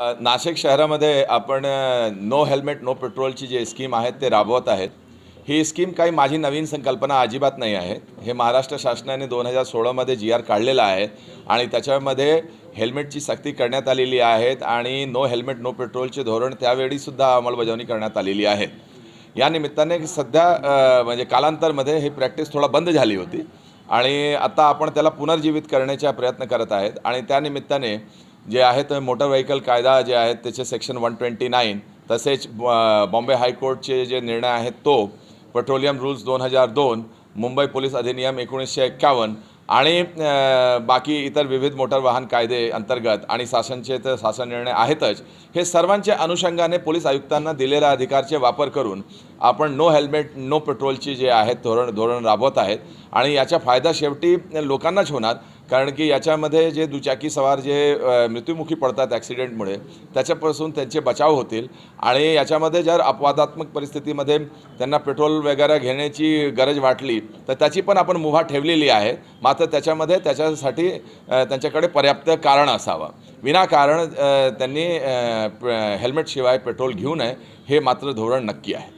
नाशिक शहरामध्ये आपण no helmet no पेट्रोलची जे स्कीम आहेत ते राबवत आहेत. ही स्कीम काही माझी नवीन संकल्पना अजिबात नाही आहे. हे महाराष्ट्र शासनाने दोन हजार सोळामध्ये जी आर काढलेला आहे आणि त्याच्यामध्ये हेल्मेटची सक्ती करण्यात आलेली आहेत आणि नो हेल्मेट नो पेट्रोलचे धोरण त्यावेळीसुद्धा अंमलबजावणी करण्यात आलेली आहे. या निमित्ताने सध्या म्हणजे कालांतरमध्ये ही प्रॅक्टिस थोडा बंद झाली होती आणि आता आपण त्याला पुनर्जीवित करण्याचा प्रयत्न करत आहेत आणि त्यानिमित्ताने जे आहेत मोटर व्हेकल कायदा जे आहेत त्याचे सेक्शन वन ट्वेंटी नाईन तसेच ब- बॉम्बे हायकोर्टचे जे निर्णय आहेत तो पेट्रोलियम रूल्स दोन हजार दोन मुंबई पोलीस अधिनियम एकोणीसशे एक्कावन्न आणि बाकी इतर विविध मोटर वाहन कायदे अंतर्गत आणि शासनचे तर शासन निर्णय आहेतच. हे सर्वांच्या अनुषंगाने पोलीस आयुक्तांना दिलेल्या अधिकारचे वापर करून आपण नो हेल्मेट नो पेट्रोलची जे आहेत धोरण धोरण राबवत आहेत आणि याचा फायदा शेवटी लोकांनाच होणार. कारण की याच्यामध्ये जे दुचाकी सवार जे मृत्युमुखी पडतात ॲक्सिडेंटमुळे त्याच्यापासून त्यांचे बचाव होतील. आणि याच्यामध्ये जर अपवादात्मक परिस्थितीमध्ये त्यांना पेट्रोल वगैरे घेण्याची गरज वाटली तर त्याची पण आपण मुभा ठेवलेली आहे. मात्र त्याच्यामध्ये त्याच्यासाठी त्यांच्याकडे पर्याप्त कारण असावं. विनाकारण त्यांनी हेल्मेटशिवाय पेट्रोल घेऊ नये हे मात्र धोरण नक्की आहे.